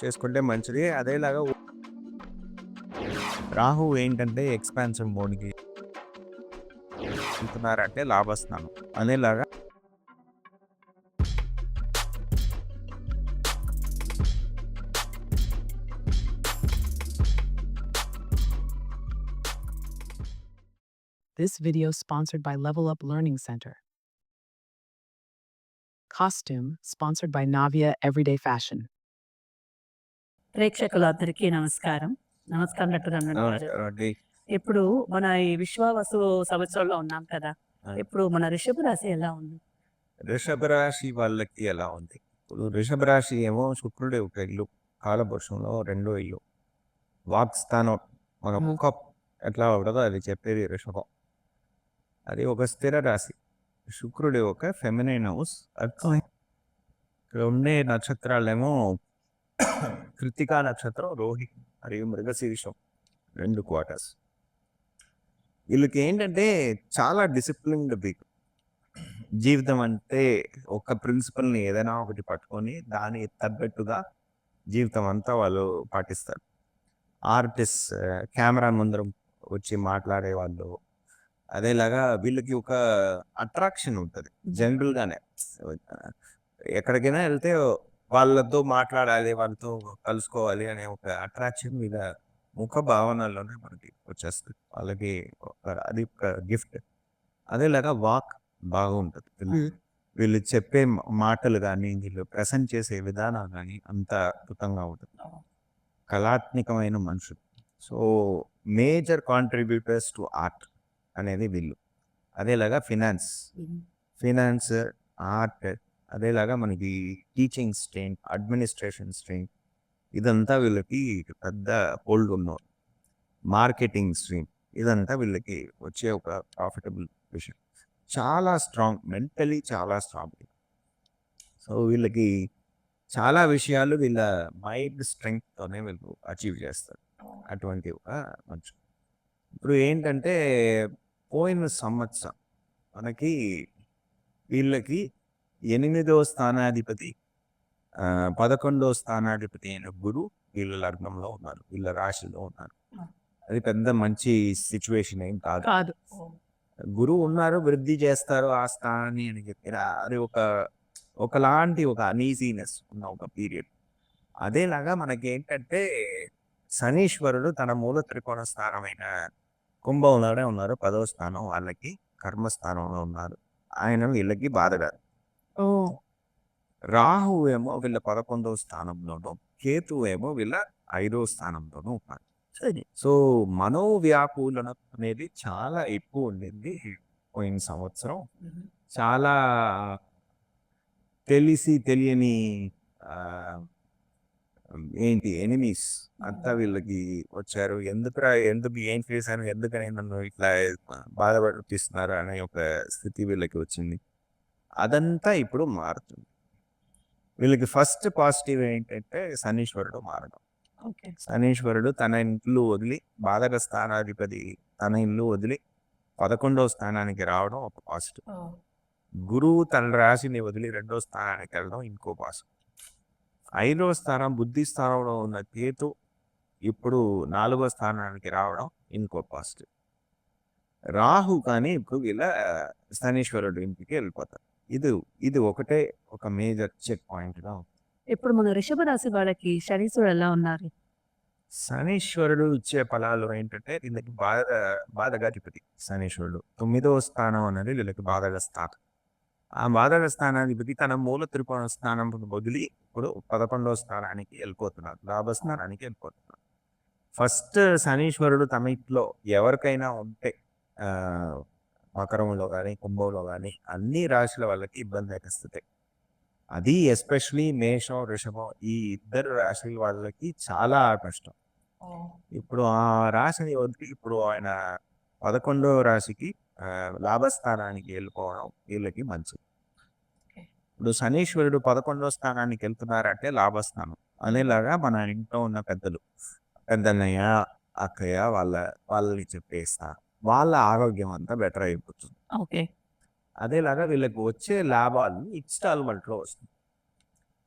చేసుకుంటే మంచిది అదేలాగా రాహు ఏంటంటే ఎక్స్పాన్షన్ మోడ్కి వెళ్తున్నారంటే లాభస్థానం అనేలాగా This video sponsored by Level Up Learning Center. Costume sponsored by Navia Everyday Fashion. ప్రేక్షకులందరికీ నమస్కారం. నమస్కారం డాక్టర్. ఇప్పుడు మన ఈ విశ్వావసు సంవత్సరంలో ఉన్నాం కదా. ఇప్పుడు మన రిషభ రాశి ఎలా ఉంది? వృషభ రాశి వాళ్ళకి ఎలా ఉంది? ఇప్పుడు వృషభ రాశి ఏమో శుక్రుడి ఒక ఇల్లు కాలపురుషంలో రెండో ఇల్లు. వాక్ స్థానం మన. ముఖం ఎట్లా ఉండదో అది చెప్పేది వృషభం అది ఒక స్థిర రాశి. శుక్రుడి ఒక ఫెమినైన్ హౌస్ అర్థం ఇక్కడ ఉండే నక్షత్రాలేమో కృతికా నక్షత్రం రోహి మరియు మృగశీర్షం రెండు క్వార్టర్స్ వీళ్ళకి ఏంటంటే చాలా డిసిప్లిన్డ్ బీక్ జీవితం అంటే ఒక ప్రిన్సిపల్ని ఏదైనా ఒకటి పట్టుకొని దాని తగ్గట్టుగా జీవితం అంతా వాళ్ళు పాటిస్తారు. ఆర్టిస్ట్ కెమెరా ముందర వచ్చి మాట్లాడే వాళ్ళు. అదేలాగా వీళ్ళకి ఒక అట్రాక్షన్ ఉంటుంది. జనరల్గానే ఎక్కడికైనా వెళ్తే వాళ్ళతో మాట్లాడాలి వాళ్ళతో కలుసుకోవాలి అనే ఒక అట్రాక్షన్ మీద ముఖ భావనలోనే మనకి వచ్చేస్తుంది. వాళ్ళకి ఒక- అది ఒక గిఫ్ట్. అదేలాగా వాక్ బాగుంటుంది. వీళ్ళు వీళ్ళు చెప్పే మాటలు కానీ వీళ్ళు ప్రజెంట్ చేసే విధానం కానీ అంత అద్భుతంగా ఉంటుంది కళాత్మకమైన మనుషులు. So major contributors to art అనేది వీళ్ళు. అదేలాగా ఫినాన్స్. ఫినాన్స్ ఆర్ట్ అదేలాగా మనకి టీచింగ్ స్ట్రెయిన్ అడ్మినిస్ట్రేషన్ స్ట్రెయిన్ ఇదంతా వీళ్ళకి పెద్ద హోల్డ్ ఉన్నారు మార్కెటింగ్ స్ట్రీమ్ ఇదంతా వీళ్ళకి వచ్చే ఒక ప్రాఫిటబుల్ విషయం. చాలా స్ట్రాంగ్ మెంటలీ చాలా స్ట్రాంగ్. సో వీళ్ళకి చాలా విషయాలు వీళ్ళ మైండ్ స్ట్రెంగ్త్తోనే వీళ్ళు అచీవ్ చేస్తారు. అటువంటి ఒక మంచి ఇప్పుడు ఏంటంటే పోయిన సంవత్సరం మనకి వీళ్ళకి ఎనిమిదవ స్థానాధిపతి పదకొండవ స్థానాధిపతి అయిన గురు వీళ్ళ లగ్నంలో ఉన్నారు వీళ్ళ రాశిలో ఉన్నారు. అది పెద్ద మంచి సిచ్యువేషన్ ఏం కాదు. కాదు. గురువు ఉన్నారు వృద్ధి చేస్తారు ఆ స్థానాన్ని అని చెప్పిన అది ఒక ఒకలాంటి ఒక అనీజీనెస్ ఉన్న ఒక పీరియడ్. అదేలాగా మనకి ఏంటంటే శనీశ్వరుడు తన మూల త్రికోణ స్థానమైన కుంభంలోనే ఉన్నారు పదవ స్థానం వాళ్ళకి కర్మస్థానంలో ఉన్నారు. ఆయన వీళ్ళకి బాధగారు రాహు ఏమో వీళ్ళ పదకొండవ స్థానంలోనూ కేతు ఏమో వీళ్ళ ఐదవ స్థానంలోనూ ఉన్నారు. సరే. సో మనోవ్యాకులన అనేది చాలా ఎక్కువ ఉండింది పోయిన సంవత్సరం. చాలా తెలిసి తెలియని ఏంటి ఎనిమీస్ అంతా వీళ్ళకి వచ్చారు. ఎందుకురా ఎందుకు ఏం చేశాను ఎందుకని నన్ను ఇట్లా బాధపడిస్తున్నారు అనే ఒక స్థితి వీళ్ళకి వచ్చింది. అదంతా ఇప్పుడు మారుతుంది. వీళ్ళకి ఫస్ట్ పాజిటివ్ ఏంటంటే శనీశ్వరుడు మారడం. శనీశ్వరుడు తన ఇల్లు వదిలి బాధక స్థానాధిపతి తన ఇల్లు వదిలి పదకొండవ స్థానానికి రావడం ఒక పాజిటివ్. గురువు తన రాశిని వదిలి రెండో స్థానానికి వెళ్ళడం ఇంకో పాజిటివ్. ఐదవ స్థానం బుద్ధి స్థానంలో ఉన్న కేతు ఇప్పుడు నాలుగో స్థానానికి రావడం ఇంకో పాజిటివ్. రాహు కానీ ఇప్పుడు వీళ్ళ శనీశ్వరుడు ఇంటికి వెళ్ళిపోతారు. ఇది ఇది ఒకటే ఒక మేజర్ చెక్ పాయింట్గా ఇప్పుడు మన రిషభ రాశి వాళ్ళకి శనీశ్వరుడు ఎలా ఉన్నారు? శనీశ్వరుడు ఇచ్చే ఫలాలు ఏంటంటే వీళ్ళకి బాధ బాధగాధిపతి శనీశ్వరుడు. తొమ్మిదవ స్థానం అనేది వీళ్ళకి బాధగా స్థానం. ఆ బాధక స్థానాధిపతి తన మూల త్రికోణ స్థానం వదిలి ఇప్పుడు పదకొండవ స్థానానికి వెళ్ళిపోతున్నారు. లాభస్థానానికి వెళ్ళిపోతున్నారు. ఫస్ట్ శనీశ్వరుడు తమ ఇంట్లో ఎవరికైనా ఉంటే ఆ, మకరంలో కానీ కుంభంలో కానీ అన్ని రాశుల వాళ్ళకి ఇబ్బంది అయిస్తుంది అది ఎస్పెషలీ మేషం వృషభం ఈ ఇద్దరు రాశుల వాళ్ళకి చాలా కష్టం. ఇప్పుడు ఆ రాశిని వదిలి ఇప్పుడు ఆయన పదకొండవ రాశికి లాభస్థానానికి వెళ్ళిపోవడం వీళ్ళకి మంచిది. ఇప్పుడు శనీశ్వరుడు పదకొండవ స్థానానికి వెళ్తున్నారంటే లాభస్థానం. అనేలాగా మన ఇంట్లో ఉన్న పెద్దలు పెద్దన్నయ్య అక్కయ్య వాళ్ళ వాళ్ళని చెప్పేస్తా. వాళ్ళ ఆరోగ్యం అంతా బెటర్ అయిపోతుంది. ఓకే. అదేలాగా వీళ్ళకి వచ్చే లాభాలు ఇన్స్టాల్మెంట్లో వస్తుంది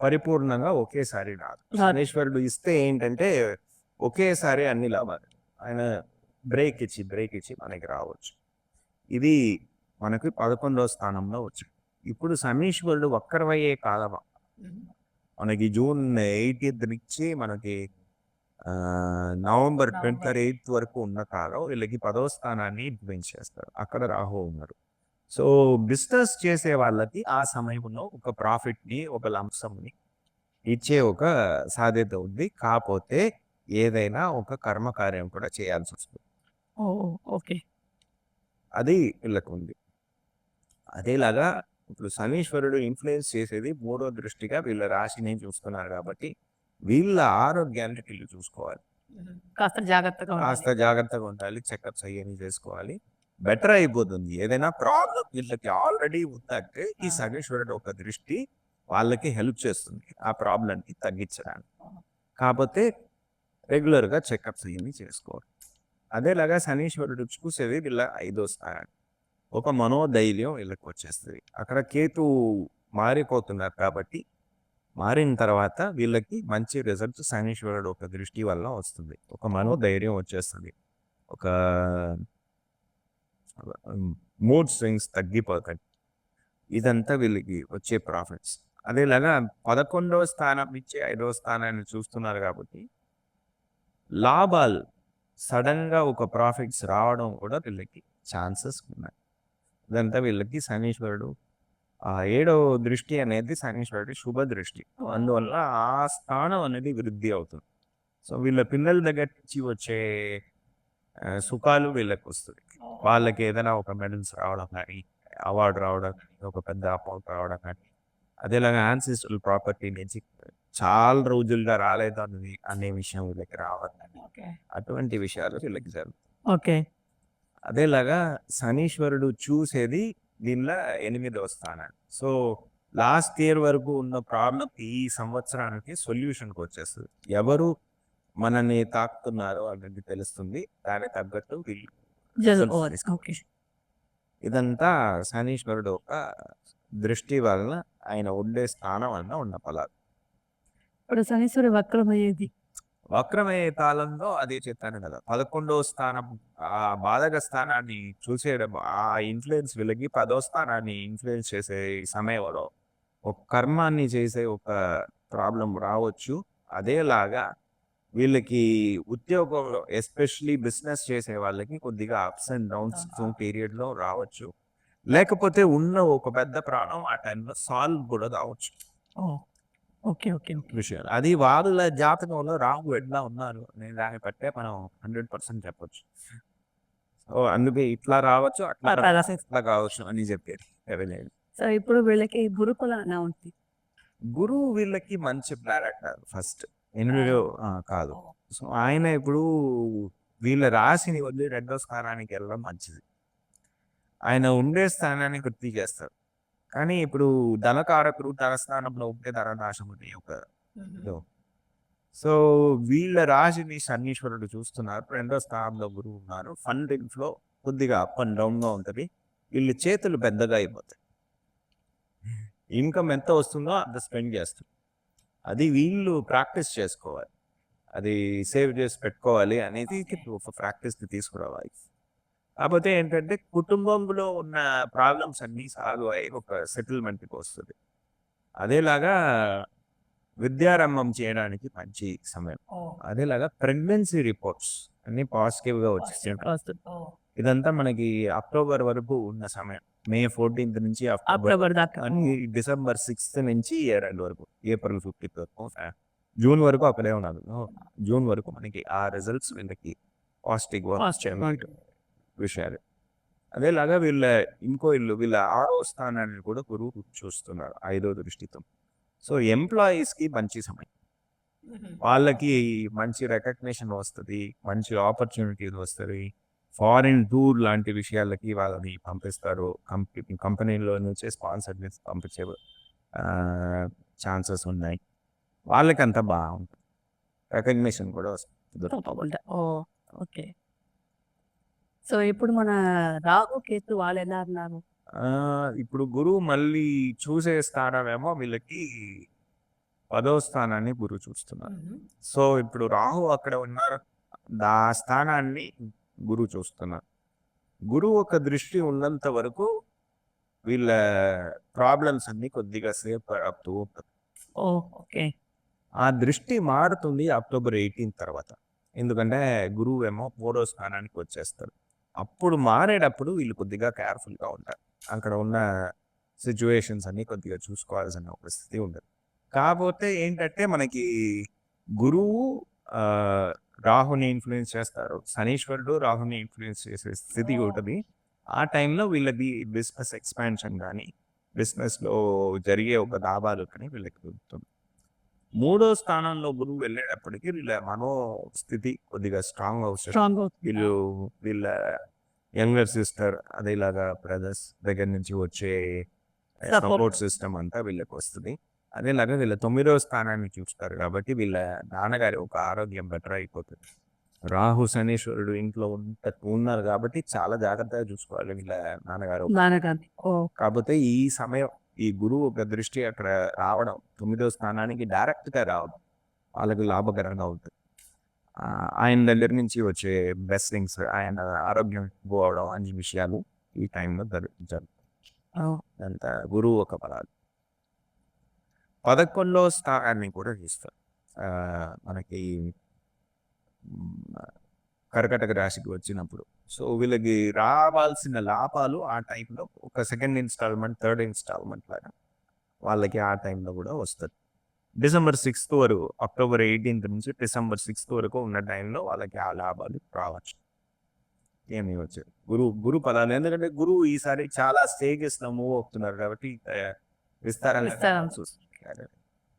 పరిపూర్ణంగా ఒకేసారి రాదు. శనీశ్వరుడు ఇస్తే ఏంటంటే ఒకేసారి అన్ని లాభాలు. ఆయన బ్రేక్ ఇచ్చి బ్రేక్ ఇచ్చి మనకి రావచ్చు. ఇది మనకి పదకొండవ స్థానంలో వచ్చింది. ఇప్పుడు శనీశ్వరుడు వక్రమయ్యే కాలం మనకి జూన్ ఎయిటీన్త్ నుంచి మనకి నవంబర్ ట్వంటీ ఎయిత్ వరకు ఉన్న కాలం వీళ్ళకి పదవ స్థానాన్ని ఇన్ఫ్లుయెన్స్ చేస్తారు. అక్కడ రాహు ఉన్నారు. సో బిజినెస్ చేసే వాళ్ళకి ఆ సమయంలో ఒక ప్రాఫిట్ని ఒక లంసంని ఇచ్చే ఒక సాధ్యత ఉంది. కాకపోతే ఏదైనా ఒక కర్మకార్యం కూడా చేయాల్సి వస్తుంది. ఓకే. అది వీళ్ళకు ఉంది. అదేలాగా ఇప్పుడు శనీశ్వరుడు ఇన్ఫ్లుయెన్స్ చేసేది మూడో దృష్టిగా వీళ్ళ రాశిని చూస్తున్నారు కాబట్టి వీళ్ళ ఆరోగ్యాన్ని వీళ్ళు చూసుకోవాలి. కాస్త జాగ్రత్తగా. కాస్త జాగ్రత్తగా ఉండాలి చెకప్స్ అయ్యని చేసుకోవాలి. బెటర్ అయిపోతుంది. ఏదైనా ప్రాబ్లం వీళ్ళకి ఆల్రెడీ ఉందంటే ఈ శనీశ్వరుడు ఒక దృష్టి వాళ్ళకి హెల్ప్ చేస్తుంది ఆ ప్రాబ్లంని తగ్గించడానికి. కాకపోతే రెగ్యులర్గా చెకప్స్ అయ్యని చేసుకోవాలి. అదేలాగా శనీశ్వరుడు చూసేది వీళ్ళ ఐదో స్థానం ఒక మనోధైర్యం వీళ్ళకి వచ్చేస్తుంది. అక్కడ కేతు మారిపోతున్నారు కాబట్టి మారిన తర్వాత వీళ్ళకి మంచి రిజల్ట్ శనీశ్వరుడు ఒక దృష్టి వల్ల వస్తుంది. ఒక మనోధైర్యం వచ్చేస్తుంది. ఒక మూడ్ స్వింగ్స్ తగ్గిపోతాయి. ఇదంతా వీళ్ళకి వచ్చే ప్రాఫిట్స్. అదేలాగా పదకొండవ స్థానం నుంచి ఐదవ స్థానాన్ని చూస్తున్నారు కాబట్టి లాభాలు సడన్గా ఒక ప్రాఫిట్స్ రావడం కూడా వీళ్ళకి ఛాన్సెస్ ఉన్నాయి. ఇదంతా వీళ్ళకి శనీశ్వరుడు ఏడవ దృష్టి అనేది శనీశ్వరుడి శుభ దృష్టి. అందువల్ల ఆ స్థానం అనేది వృద్ధి అవుతుంది. సో వీళ్ళ పిల్లల దగ్గర నుంచి వచ్చే సుఖాలు వీళ్ళకి వస్తుంది. వాళ్ళకి ఏదైనా ఒక మెడల్స్ రావడం కానీ అవార్డు రావడం కానీ ఒక పెద్ద అమౌంట్ రావడం కానీ అదేలాగా యాన్సిస్టల్ ప్రాపర్టీ నుంచి చాలా రోజులుగా రాలేదు అన్నది అనే విషయం వీళ్ళకి రావడం కానీ ఓకే. అటువంటి విషయాలు వీళ్ళకి జరుగుతాయి. ఓకే. అదేలాగా శనీశ్వరుడు చూసేది దీనిలో ఎనిమిదవ స్థానాన్ని. సో లాస్ట్ ఇయర్ వరకు ఉన్న ప్రాబ్లం ఈ సంవత్సరానికి సొల్యూషన్కి వచ్చేస్తుంది. ఎవరు మనల్ని తాకుతున్నారో అనేది తెలుస్తుంది. దానికి తగ్గట్టు వీళ్ళు ఇదంతా శనీశ్వరుడు ఒక దృష్టి వలన ఆయన ఉండే స్థానం వలన ఉన్న ఫలాలు ఇప్పుడు శనీశ్వరి వక్రం అయ్యేది వక్రమయ్యే కాలంలో అదే చెప్పాను కదా. పదకొండవ స్థానం ఆ బాధక స్థానాన్ని చూసేయడం ఆ ఇన్ఫ్లుయెన్స్ వీళ్ళకి పదో స్థానాన్ని ఇన్ఫ్లుయెన్స్ చేసే సమయంలో ఒక కర్మాన్ని చేసే ఒక ప్రాబ్లం రావచ్చు. అదేలాగా వీళ్ళకి ఉద్యోగంలో ఎస్పెషలీ బిజినెస్ చేసే వాళ్ళకి కొద్దిగా అప్స్ అండ్ డౌన్స్ పీరియడ్లో రావచ్చు. లేకపోతే ఉన్న ఒక పెద్ద ప్రాణం ఆ టైంలో సాల్వ్ కూడా కావచ్చు. Oh okay. ఓకే. విషయాలు. అది వాళ్ళ జాతకంలో రాహు ఎట్లా ఉన్నారు నేను దాన్ని బట్టే మనం హండ్రెడ్ పర్సెంట్ చెప్పొచ్చు. సో అందుకే ఇట్లా రావచ్చు అట్లా ఇట్లా కావచ్చు అని చెప్పేది సో ఇప్పుడు వీళ్ళకి గురుకుల ఉంది? గురువు వీళ్ళకి మంచి ప్లానెట్ ఫస్ట్ ఎనిమిదో కాదు. సో ఆయన ఇప్పుడు వీళ్ళ రాశిని వదిలి రెండో స్థానానికి వెళ్ళడం మంచిది. ఆయన ఉండే స్థానాన్ని వృద్ధి చేస్తారు. కానీ ఇప్పుడు ధనకారకుడు ధన స్థానంలో ఉంటే ధననాశం అనే ఒక. సో వీళ్ళ రాశిని శనీశ్వరుడు చూస్తున్నారు. రెండో స్థానంలో గురువు ఉన్నారు. ఫండింగ్ ఫ్లో కొద్దిగా అప్ అండ్ డౌన్గా ఉంటది. వీళ్ళ చేతులు పెద్దగా అయిపోతాయి. ఇన్కమ్ ఎంత వస్తుందో అంత స్పెండ్ చేస్తారు. అది వీళ్ళు ప్రాక్టీస్ చేసుకోవాలి. అది సేవ్ చేసి పెట్టుకోవాలి అనేది ఒక ప్రాక్టీస్ తీసుకురావాలి. కాకపోతే ఏంటంటే కుటుంబంలో ఉన్న ప్రాబ్లమ్స్ అన్ని సాల్వ్ అయ్యి ఒక సెటిల్మెంట్కి వస్తుంది. అదేలాగా విద్యారంభం చేయడానికి మంచి సమయం. అదేలాగా ప్రెగ్నెన్సీ రిపోర్ట్స్ అన్ని పాజిటివ్గా వచ్చేసాయి ఇదంతా మనకి అక్టోబర్ వరకు ఉన్న సమయం. మే ఫోర్టీన్త్ నుంచి అక్టోబర్ దాకా. డిసెంబర్ సిక్స్త్ నుంచి ఎండ్ వరకు ఏప్రిల్ ఫిఫ్టీన్త్ వరకు జూన్ వరకు అక్కడే ఉన్నారు జూన్ వరకు మనకి ఆ రిజల్ట్స్ వీళ్ళకి పాజిటివ్ Positive. విషయాలు. అదేలాగా వీళ్ళ ఇంకో ఇల్లు వీళ్ళ ఆరో స్థానాన్ని కూడా గురువు చూస్తున్నారు ఐదో దృష్టితో. సో ఎంప్లాయీస్కి మంచి సమయం. వాళ్ళకి మంచి రికగ్నిషన్ వస్తుంది మంచి ఆపర్చునిటీస్ వస్తుంది. ఫారిన్ టూర్ లాంటి విషయాలకి వాళ్ళని పంపిస్తారు. కంపెనీ కంపెనీలో నుంచి స్పాన్సర్ చేసి పంపించే ఛాన్సెస్ ఉన్నాయి. వాళ్ళకి అంతా బాగుంటుంది. రికగ్నిషన్ కూడా వస్తుంది. ఓకే. సో ఇప్పుడు మన రాహు కేతు వాళ్ళు ఎలా అన్నారు? ఆ, ఇప్పుడు గురువు మళ్ళీ చూసే స్థానం ఏమో వీళ్ళకి పదో స్థానాన్ని గురువు చూస్తున్నారు. సో ఇప్పుడు రాహు అక్కడ ఉన్న ఆ స్థానాన్ని గురువు చూస్తున్నారు. గురువు ఒక దృష్టి ఉన్నంత వరకు వీళ్ళ ప్రాబ్లమ్స్ అన్ని కొద్దిగా సేఫ్ అవుతూ ఉంటుంది ఓ ఓకే. ఆ దృష్టి మారుతుంది అక్టోబర్ ఎయిటీన్ తర్వాత. ఎందుకంటే గురువు ఏమో మూడో స్థానానికి వచ్చేస్తారు. అప్పుడు మారేటప్పుడు వీళ్ళు కొద్దిగా కేర్ఫుల్గా ఉంటారు. అక్కడ ఉన్న సిచ్యువేషన్స్ అన్ని కొద్దిగా చూసుకోవాల్సిన ఒక స్థితి ఉండదు. కాకపోతే ఏంటంటే మనకి గురువు రాహుని ఇన్ఫ్లుయెన్స్ చేస్తారు. శనీశ్వరుడు రాహుని ఇన్ఫ్లుయెన్స్ చేసే స్థితి ఉంటుంది. ఆ టైంలో వీళ్ళది బిజినెస్ ఎక్స్పాన్షన్ కానీ బిజినెస్లో జరిగే ఒక లాభాలు కానీ వీళ్ళకి దొరుకుతుంది. మూడో స్థానంలో గురువు వెళ్ళేటప్పటికి వీళ్ళ మనో స్థితి కొద్దిగా స్ట్రాంగ్ అవుతుంది స్ట్రాంగ్ వీళ్ళు వీళ్ళ యంగర్ సిస్టర్ అదే ఇలాగా బ్రదర్స్ దగ్గర నుంచి వచ్చే. సపోర్ట్ సిస్టమ్ అంతా వీళ్ళకి వస్తుంది. అదేలాగా వీళ్ళ తొమ్మిదవ స్థానాన్ని చూస్తారు కాబట్టి వీళ్ళ నాన్నగారి ఒక ఆరోగ్యం బెటర్ అయిపోతుంది. రాహు శనీశ్వరుడు ఇంట్లో ఉంట ఉన్నారు కాబట్టి చాలా జాగ్రత్తగా చూసుకోవాలి వీళ్ళ నాన్నగారు. కాకపోతే ఈ సమయం ఈ గురువు ఒక దృష్టి అక్కడ రావడం తొమ్మిదో స్థానానికి డైరెక్ట్గా రావడం వాళ్ళకి లాభకరంగా ఆ, ఆయన దగ్గర నుంచి వచ్చే బ్లెస్సింగ్స్ ఆయన ఆరోగ్యం పోవడం అన్ని విషయాలు ఈ టైంలో జరుగుతాయి. అంత గురువు ఒక పదాలు. పదకొండో స్థానాన్ని కూడా తీస్తారు. ఆ, మనకి కర్కటక రాశికి వచ్చినప్పుడు. సో వీళ్ళకి రావాల్సిన లాభాలు ఆ టైంలో ఒక సెకండ్ ఇన్స్టాల్మెంట్ థర్డ్ ఇన్స్టాల్మెంట్ లాగా వాళ్ళకి ఆ టైంలో కూడా వస్తుంది. డిసెంబర్ సిక్స్త్ వరకు అక్టోబర్ ఎయిటీన్త్ నుంచి డిసెంబర్ సిక్స్త్ వరకు ఉన్న టైంలో వాళ్ళకి ఆ లాభాలు రావచ్చు. ఏమి వచ్చాయి గురువు గురు పదాలు. ఎందుకంటే గురువు ఈసారి చాలా స్టేజెస్లో మూవ్ అవుతున్నారు కాబట్టి విస్తారంగా.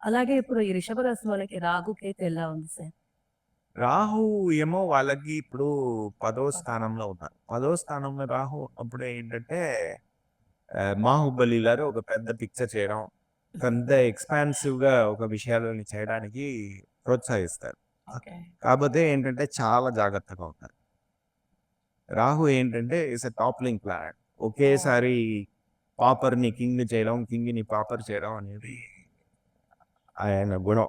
అలాగే ఇప్పుడు ఈ రిషభ రాశి వాళ్ళకి రాగు కేతు ఎలా ఉంది సార్? రాహు ఏమో వాళ్ళకి ఇప్పుడు పదో స్థానంలో ఉన్నారు. పదో స్థానంలో రాహు అప్పుడు ఏంటంటే బాహుబలి లాగా ఒక పెద్ద పిక్చర్ చేయడం పెద్ద ఎక్స్పాన్సివ్గా ఒక విషయాలని చేయడానికి ప్రోత్సహిస్తారు. కాకపోతే ఏంటంటే చాలా జాగ్రత్తగా ఉంటారు. రాహు ఏంటంటే ఇట్స్ ఎ టాప్లింగ్ ప్లాన్ ఒకేసారి పాపర్ని కింగ్ చేయడం కింగ్ని పాపర్ చేయడం అనేది ఆయన గుణం.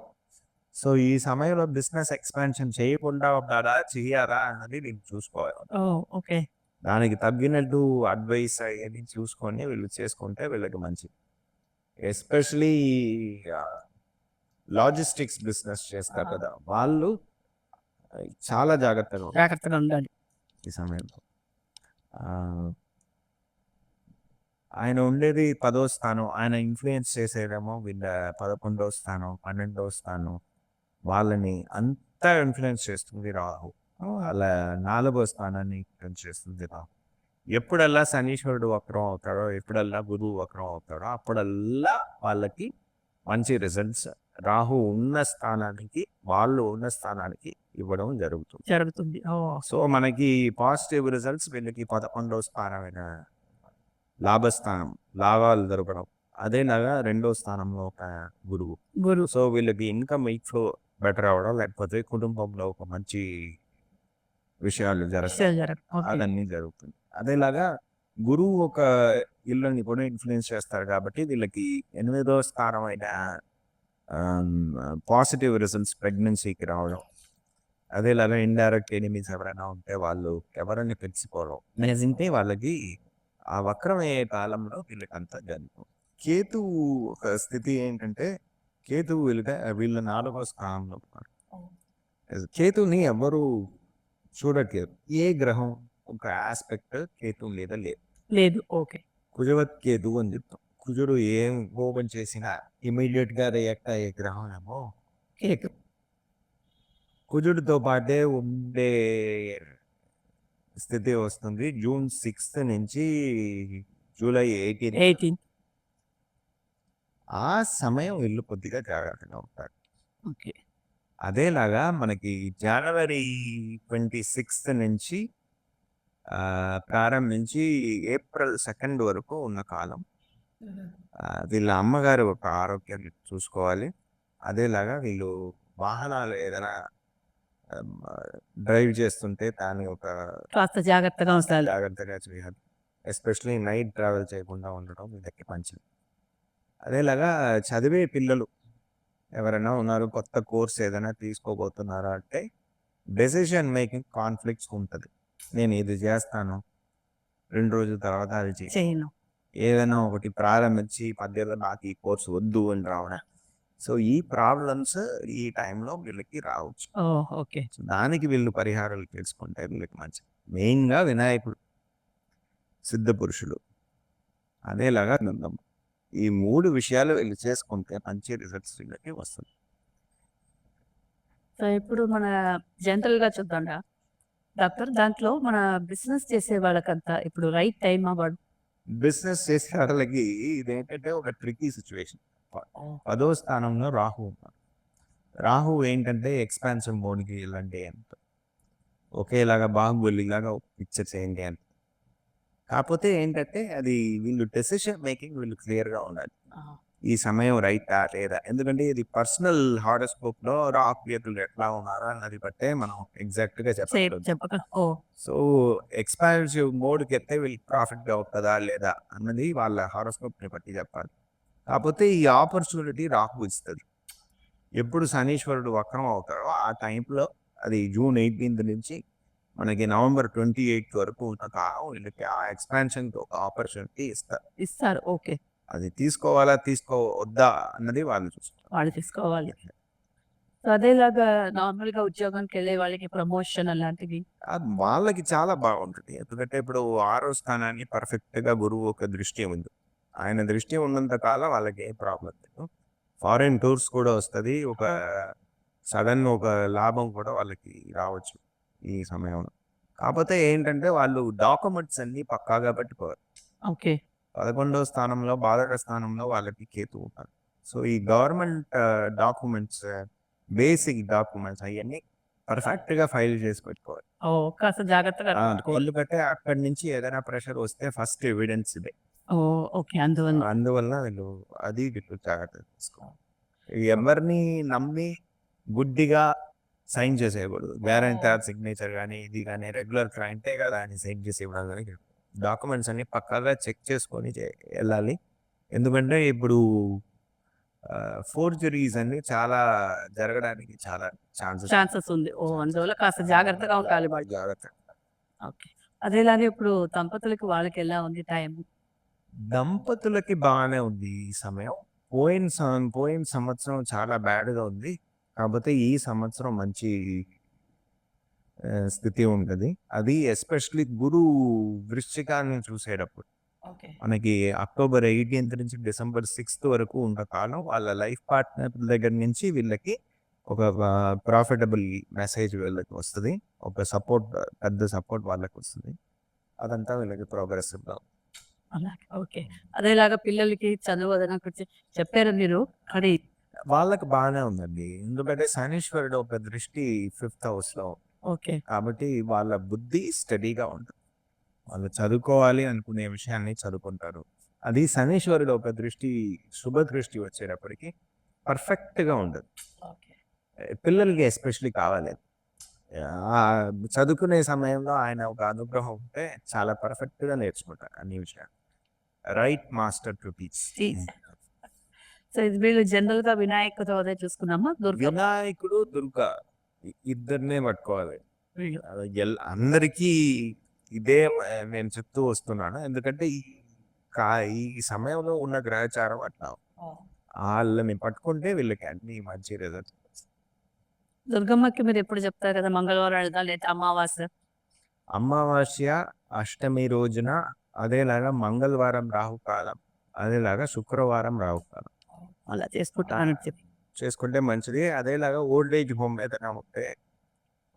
సో ఈ సమయంలో బిజినెస్ ఎక్స్పాన్షన్ చేయకుండా ఉన్నారా? చెయ్యారా అన్నది నేను చూసుకోవాలి. ఓకే. దానికి తగ్గినట్టు అడ్వైస్ అయ్యేది చూసుకొని వీళ్ళు చేసుకుంటే వీళ్ళకి మంచిది. ఎస్పెషలీ లాజిస్టిక్స్ బిజినెస్ చేస్తారు కదా! వాళ్ళు చాలా జాగ్రత్తగా ఉండాలి. జాగ్రత్తగా ఉండాలి. ఈ సమయంలో. ఆయన ఉండేది పదో స్థానం. ఆయన ఇన్ఫ్లుయెన్స్ చేసేదేమో వీళ్ళ పదకొండవ స్థానం పన్నెండవ స్థానం. వాళ్ళని అంతా ఇన్ఫ్లుయెన్స్ చేస్తుంది రాహు. వాళ్ళ నాలుగో స్థానాన్ని ఇన్ఫ్లుయెన్స్ చేస్తుంది రాహు. ఎప్పుడల్లా శనీశ్వరుడు వక్రం అవుతాడో ఎప్పుడల్లా గురువు వక్రం అవుతాడో అప్పుడల్లా వాళ్ళకి మంచి రిజల్ట్స్ రాహు ఉన్న స్థానానికి వాళ్ళు ఉన్న స్థానానికి ఇవ్వడం జరుగుతుంది. జరుగుతుంది. సో మనకి పాజిటివ్ రిజల్ట్స్ వీళ్ళకి పదకొండవ స్థానమైన లాభస్థానం లాభాలు దొరకడం. అదేలాగా రెండో స్థానంలో ఒక గురువు. గురు సో వీళ్ళకి ఇన్కమ్ ఫ్లో బెటర్ అవ్వడం లేకపోతే కుటుంబంలో ఒక మంచి విషయాలు జరగడం విషయాలు జరగ- ఓకే. అదన్నీ జరుగుతుంది. అదేలాగా గురువు ఒక ఇళ్ళని కూడా ఇన్ఫ్లుయెన్స్ చేస్తారు కాబట్టి వీళ్ళకి ఎనిమిదో స్థానమైన పాజిటివ్ రిజల్ట్స్ ప్రెగ్నెన్సీకి రావడం. అదేలాగా ఇండైరెక్ట్ ఎనిమీస్ ఎవరైనా ఉంటే వాళ్ళు ఎవరైనా పెంచుకోవడం. నిజంటే వాళ్ళకి ఆ వక్రమయ్యే కాలంలో వీళ్ళకి అంతా జరుగుతుంది. కేతు ఒక స్థితి ఏంటంటే కేతు వీళ్ళకి వీళ్ళ నాలుగో స్థానంలో కేతుని ఎవరు చూడట్లేదు. ఏ గ్రహం ఒక ఆస్పెక్ట్ కేతు మీద లేదు. లేదు ఓకే. కుజవత్ కేతు అని చెప్తాం. కుజుడు ఏం కోపం చేసినా ఇమీడియట్గా రియాక్ట్ అయ్యే గ్రహం ఏమో కేతు కుజుడితో పాటే ఉండే స్థితి వస్తుంది. జూన్ సిక్స్త్ నుంచి జూలై ఎయిటీన్ ఎయిటీన్ ఆ సమయం వీళ్ళు కొద్దిగా జాగ్రత్తగా ఉంటారు ఓకే. అదేలాగా మనకి జనవరి ట్వంటీ సిక్స్త్ నుంచి ప్రారంభించి ఏప్రిల్ సెకండ్ వరకు ఉన్న కాలం వీళ్ళ అమ్మగారు ఒక ఆరోగ్యాన్ని చూసుకోవాలి. అదేలాగా వీళ్ళు వాహనాలు ఏదైనా డ్రైవ్ చేస్తుంటే దాన్ని ఒక కాస్త జాగ్రత్తగా ఉండాలి జాగ్రత్తగా చేయాలి. ఎస్పెషలీ నైట్ ట్రావెల్ చేయకుండా ఉండడం వీళ్ళకి మంచిది. అదేలాగా చదివే పిల్లలు ఎవరైనా ఉన్నారు కొత్త కోర్స్ ఏదైనా తీసుకోబోతున్నారా అంటే డెసిషన్ మేకింగ్ కాన్ఫ్లిక్ట్స్ ఉంటుంది. నేను ఇది చేస్తాను రెండు రోజుల తర్వాత అది చేయి. చేయను. ఏదైనా ఒకటి ప్రారంభించి మధ్యలో నాకు ఈ కోర్స్ వద్దు అని రావడం. సో ఈ ప్రాబ్లమ్స్ ఈ టైంలో వీళ్ళకి రావచ్చు. ఓకే. దానికి వీళ్ళు పరిహారాలు తెలుసుకుంటే వీళ్ళకి మంచిది. మెయిన్గా వినాయకుడు సిద్ధ పురుషులు. అదేలాగా గంధం. ఈ మూడు విషయాలు వీళ్ళు చేసుకుంటే మంచి రిజల్ట్స్ వీళ్ళకి వస్తుంది సో ఇప్పుడు మన జనరల్గా చూద్దాం డాక్టర్ దాంట్లో మన బిజినెస్ చేసే వాళ్ళకంతా ఇప్పుడు రైట్ టైం అవ్వడు బిజినెస్ చేసే వాళ్ళకి ఇదేంటంటే ఒక ట్రికీ సిచ్యువేషన్. పదో స్థానంలో రాహు ఉన్నారు రాహు ఏంటంటే ఎక్స్పాన్షన్ మోడ్కి ఇలాంటి అంత ఒకేలాగా బాహుబలి లాగా పిక్చర్ చేయండి అంత కాకపోతే ఏంటంటే అది వీళ్ళు డెసిషన్ మేకింగ్ వీళ్ళు క్లియర్గా ఉండాలి. ఈ సమయం రైటా లేదా? ఎందుకంటే ఇది పర్సనల్ హారోస్కోప్లో రాక్ వ్యక్తులు ఎట్లా ఉన్నారో అన్నది బట్టే మనం ఎగ్జాక్ట్గా ఓ! సో ఎక్స్పాన్సివ్ మోడ్కి ఎత్తే వీళ్ళకి ప్రాఫిట్ అవుతుందా లేదా అన్నది వాళ్ళ హారోస్కోప్ని బట్టి చెప్పాలి. కాకపోతే ఈ ఆపర్చునిటీ రాకు ఇస్తుంది ఎప్పుడు శనీశ్వరుడు వక్రం అవుతాడో ఆ టైంలో అది జూన్ ఎయిటీన్త్ నుంచి మనకి నవంబర్ ట్వంటీ ఎయిత్ వరకు వీళ్ళకి ఆ ఎక్స్పాన్షన్ ఒక ఆపర్చునిటీ ఇస్తారు. ఇస్తారు. ఓకే. అది తీసుకోవాలా తీసుకోవద్దా అన్నది వాళ్ళు చూస్తారు వాళ్ళు తీసుకోవాలి. సో అదేలాగా నార్మల్గా ఉద్యోగానికి వెళ్ళే వాళ్ళకి ప్రమోషన్ అలాంటివి వాళ్ళకి చాలా బాగుంటుంది. ఎందుకంటే ఇప్పుడు ఆరో స్థానాన్ని పర్ఫెక్ట్గా గురువు ఒక దృష్టి ఉంది. ఆయన దృష్టి ఉన్నంత కాలం వాళ్ళకి ఏ ప్రాబ్లం లేదు. ఫారిన్ టూర్స్ కూడా వస్తుంది. ఒక సడన్ ఒక లాభం కూడా వాళ్ళకి రావచ్చు. ఈ సమయంలో. కాకపోతే ఏంటంటే వాళ్ళు డాక్యుమెంట్స్ అన్ని పక్కాగా పెట్టుకోవాలి ఓకే. పదకొండవ స్థానంలో బాధక స్థానంలో వాళ్ళకి కేతు ఉన్నారు సో ఈ గవర్నమెంట్ డాక్యుమెంట్స్ బేసిక్ డాక్యుమెంట్స్ అవన్నీ పర్ఫెక్ట్గా ఫైల్ చేసి పెట్టుకోవాలి. కాస్త జాగ్రత్తగా. ఎందుకంటే అక్కడి నుంచి ఏదైనా ప్రెషర్ వస్తే ఫస్ట్ ఎవిడెన్స్ ఇదే. ఓకే. అందువల్ల అందువల్ల వీళ్ళు అది వీళ్ళు జాగ్రత్త తీసుకోవాలి. ఎవరిని నమ్మి గుడ్డిగా సైన్ చేసేయకూడదు. గ్యారంటీ సిగ్నేచర్ కానీ ఇది కానీ రెగ్యులర్ క్లయింటే కదా అని సైన్ చేసి ఇవ్వడం కానీ డాక్యుమెంట్స్ అన్ని పక్కాగా చెక్ చేసుకొని వెళ్ళాలి. ఎందుకంటే ఇప్పుడు ఫోర్జరీస్ అన్ని చాలా జరగడానికి చాలా ఛాన్సెస్ ఛాన్సెస్ ఉంది. ఓ అందువల్ల కాస్త జాగ్రత్తగా ఉండాలి వాళ్ళు. జాగ్రత్త ఓకే. అదేలాగే ఇప్పుడు దంపతులకి వాళ్ళకి ఎలా ఉంది టైం దంపతులకి బాగానే ఉంది ఈ సమయం. పోయిన పోయిన సంవత్సరం చాలా bad గా ఉంది. కాకపోతే ఈ సంవత్సరం మంచి స్థితి ఉంటుంది అది ఎస్పెషలీ గురు వృశ్చికాన్ని చూసేటప్పుడు. మనకి అక్టోబర్ ఎయిటీన్త్ నుంచి డిసెంబర్ సిక్స్త్ వరకు ఉన్న కాలం వాళ్ళ లైఫ్ పార్ట్నర్ దగ్గర నుంచి వీళ్ళకి ఒక ప్రాఫిటబుల్ మెసేజ్ వీళ్ళకి వస్తుంది. ఒక సపోర్ట్ పెద్ద సపోర్ట్ వాళ్ళకి వస్తుంది. అదంతా వీళ్ళకి ప్రోగ్రెస్ అలాగే. ఓకే. అదేలాగా పిల్లలకి చదువు అదన గురించి చెప్పారు మీరు? కానీ వాళ్ళకి బాగానే ఉందండి. ఎందుకంటే శనీశ్వరుడు ఒక దృష్టి ఫిఫ్త్ హౌస్లో. ఓకే. కాబట్టి వాళ్ళ బుద్ధి స్టడీగా ఉంటుంది. వాళ్ళు చదువుకోవాలి అనుకునే విషయాన్ని చదువుకుంటారు. అది శనీశ్వరుడు ఒక దృష్టి శుభ దృష్టి వచ్చేటప్పటికి పర్ఫెక్ట్గా ఉండదు. ఓకే. పిల్లలకి ఎస్పెషలీ కావాలి. చదువుకునే సమయంలో ఆయన ఒక అనుగ్రహం ఉంటే చాలా పర్ఫెక్ట్గా నేర్చుకుంటారు అన్ని విషయాలు. Right master to teach. So ఇది వీళ్ళు జనరల్గా వినాయక చూసుకున్నామా? దుర్గా? వినాయకుడు దుర్గా. ఇద్దరినే పట్టుకోవాలి. అందరికీ ఇదే నేను చెప్తూ వస్తున్నాను. ఎందుకంటే ఈ సమయంలో ఉన్న గ్రహచారం అట్లా. వాళ్ళని పట్టుకుంటే వీళ్ళకి అన్ని మంచి రిజల్ట్ దుర్గమ్మకి మీరు ఎప్పుడు చెప్తారు కదా మంగళవారం లేదా అమావాస్య? అమావాస్య అష్టమి రోజున అదేలాగా మంగళవారం రాహుకాలం అదేలాగా శుక్రవారం రాహుకాలం. అలా చేసుకుంటానని చెప్పి. చేసుకుంటే మంచిది. అదేలాగా ఓల్డ్ ఏజ్ హోమ్ ఏదైనా ఉంటే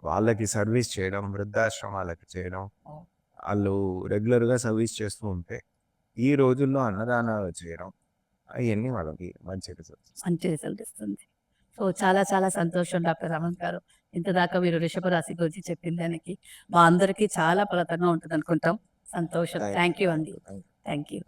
వాళ్ళకి సర్వీస్ చేయడం వృద్ధాశ్రమాలకి చేయడం వాళ్ళు రెగ్యులర్గా సర్వీస్ చేస్తూ ఉంటే ఈ రోజుల్లో అన్నదానాలు చేయడం అవన్నీ వాళ్ళకి మంచి రిజల్ట్స్ మంచి రిజల్ట్ ఇస్తుంది. సో చాలా చాలా సంతోషం డాక్టర్ రమణ్ గారు. ఇంతదాకా మీరు వృషభ రాశి గురించి చెప్పిన దానికి మా అందరికీ చాలా ఫలితంగా ఉంటుంది అనుకుంటాం సంతోషం. థ్యాంక్ యూ అండి. Thank you